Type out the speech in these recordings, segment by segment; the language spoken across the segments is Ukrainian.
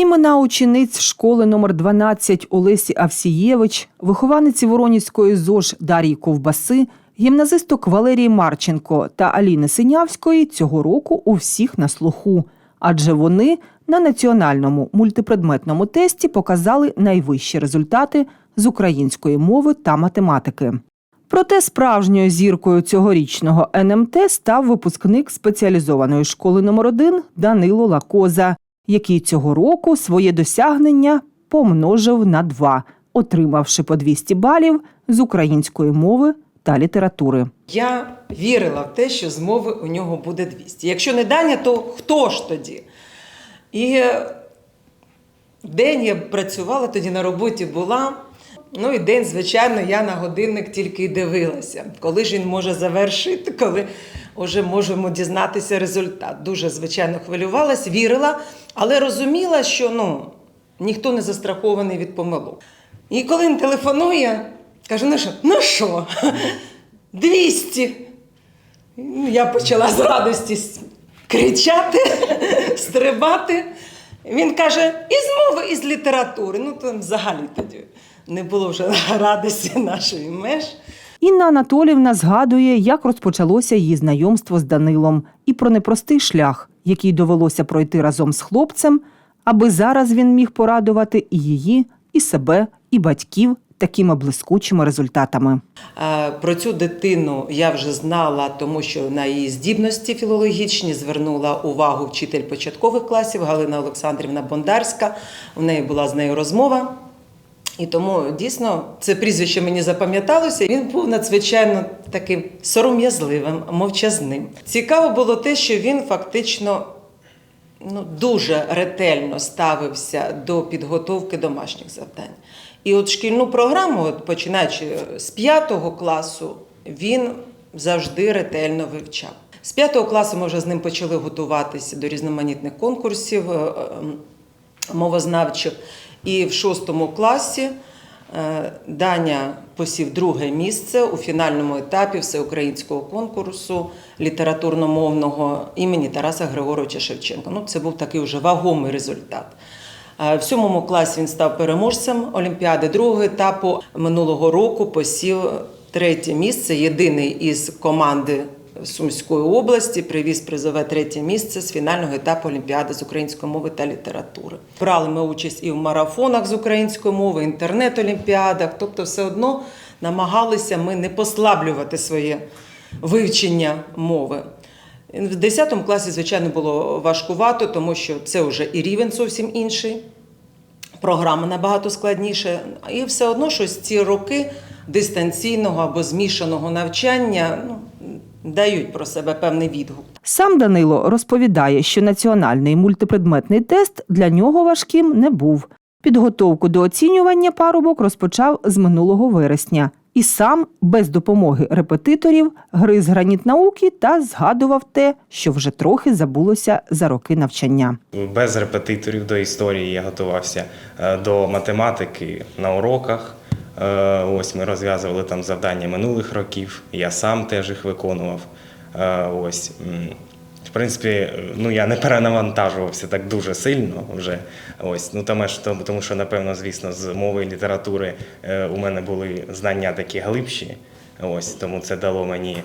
Імена учениць школи номер 12 Олесі Авсієвич, вихованиці Воронівської ЗОЖ Дар'ї Ковбаси, гімназисток Валерії Марченко та Аліни Синявської цього року у всіх на слуху, адже вони на національному мультипредметному тесті показали найвищі результати з української мови та математики. Проте справжньою зіркою цьогорічного НМТ став випускник спеціалізованої школи номер 1 Данило Лакоза, який цього року своє досягнення помножив на два, отримавши по 200 балів з української мови та літератури. Я вірила в те, що з мови у нього буде 200. Якщо не Даня, то хто ж тоді? І е, день я працювала, тоді на роботі була. Ну і день, звичайно, я на годинник тільки й дивилася. Коли ж він може завершити, коли вже можемо дізнатися результат. Дуже, звичайно, хвилювалась, вірила, але розуміла, що ну, ніхто не застрахований від помилок. І коли він телефонує, каже: ну що, ну що, 200. Ну, Я почала з радості кричати, стрибати. Він каже: із мови, із літератури. Ну, то взагалі тоді не було вже радості нашої меж. Інна Анатолівна згадує, як розпочалося її знайомство з Данилом і про непростий шлях, який довелося пройти разом з хлопцем, аби зараз він міг порадувати і її, і себе, і батьків такими блискучими результатами. Про цю дитину я вже знала, тому що на її здібності філологічні звернула увагу вчитель початкових класів Галина Олександрівна Бондарська. У неї була з нею розмова. І тому дійсно це прізвище мені запам'яталося. Він був надзвичайно таким сором'язливим, мовчазним. Цікаво було те, що він фактично ну, дуже ретельно ставився до підготовки домашніх завдань. І от шкільну програму, от починаючи з п'ятого класу, він завжди ретельно вивчав. З п'ятого класу ми вже з ним почали готуватися до різноманітних конкурсів е, мовознавчих. І в шостому класі е, Даня посів друге місце у фінальному етапі всеукраїнського конкурсу літературно-мовного імені Тараса Григоровича Шевченка. Ну, це був такий вже вагомий результат. Е, В сьомому класі він став переможцем Олімпіади другого етапу. Минулого року посів третє місце. Єдиний із команди Сумської області привіз призове третє місце з фінального етапу Олімпіади з української мови та літератури. Брали ми участь і в марафонах з української мови, інтернет-олімпіадах. Тобто, все одно намагалися ми не послаблювати своє вивчення мови. В 10 класі, звичайно, було важкувато, тому що це вже і рівень зовсім інший, програма набагато складніша. І все одно щось ці роки дистанційного або змішаного навчання ну, дають про себе певний відгук. Сам Данило розповідає, що національний мультипредметний тест для нього важким не був. Підготовку до оцінювання парубок розпочав з минулого вересня і сам, без допомоги репетиторів, гриз граніт науки та згадував те, що вже трохи забулося за роки навчання. Без репетиторів до історії я готувався е, до математики на уроках. Е, Ось ми розв'язували там завдання минулих років. Я сам теж їх виконував. Е, Ось. В принципі, ну я не перенавантажувався так дуже сильно вже. Ось, ну тому що, тому що, напевно, звісно, з мови і літератури е, у мене були знання такі глибші. Ось тому це дало мені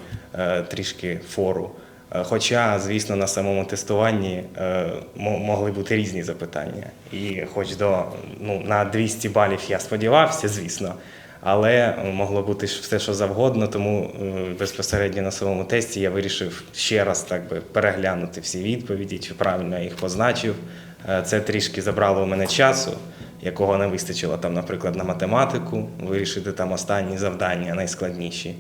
трішки фору. Е, Хоча, звісно, на самому тестуванні е, могли бути різні запитання. І хоч до ну, на 200 балів я сподівався, звісно, але могло бути все, що завгодно, тому е, безпосередньо на самому тесті я вирішив ще раз так би переглянути всі відповіді, чи правильно я їх позначив. Це трішки забрало у мене часу, якого не вистачило там, наприклад, на математику, вирішити там останні завдання, найскладніші.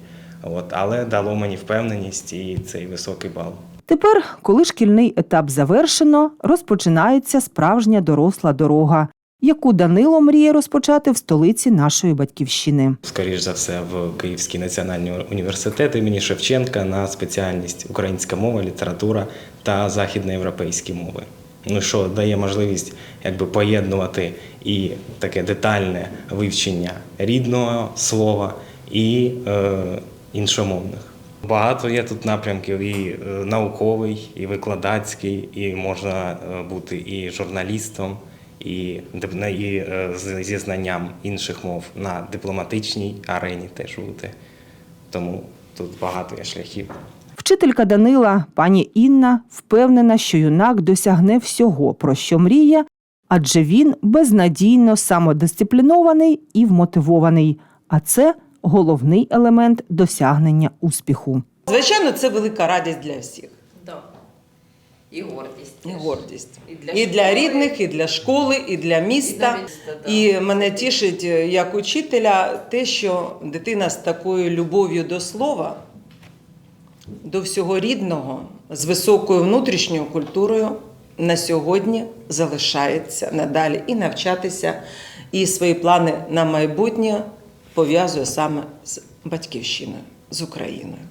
От, але дало мені впевненість і цей високий бал. Тепер, коли шкільний етап завершено, розпочинається справжня доросла дорога, яку Данило мріє розпочати в столиці нашої батьківщини. Скоріш за все, в Київський національний університет імені Шевченка на спеціальність українська мова, література та західноєвропейські мови. Ну що дає можливість якби поєднувати і таке детальне вивчення рідного слова і е, іншомовних. Багато є тут напрямків і е, науковий, і викладацький, і можна е, бути і журналістом, і, і е, зі знанням інших мов на дипломатичній арені теж бути. Тому тут багато є шляхів. Вчителька Данила, пані Інна, впевнена, що юнак досягне всього, про що мріє, адже він безнадійно самодисциплінований і вмотивований. А це головний елемент досягнення успіху. Звичайно, це велика радість для всіх. Да. І гордість. І гордість. І для, І для рідних, і для школи, і для міста. І для міста, да. І мене тішить е, як учителя те, що дитина з такою любов'ю до слова, до всього рідного, з високою внутрішньою культурою на сьогодні залишається надалі і навчатися, і свої плани на майбутнє пов'язує саме з батьківщиною, з Україною.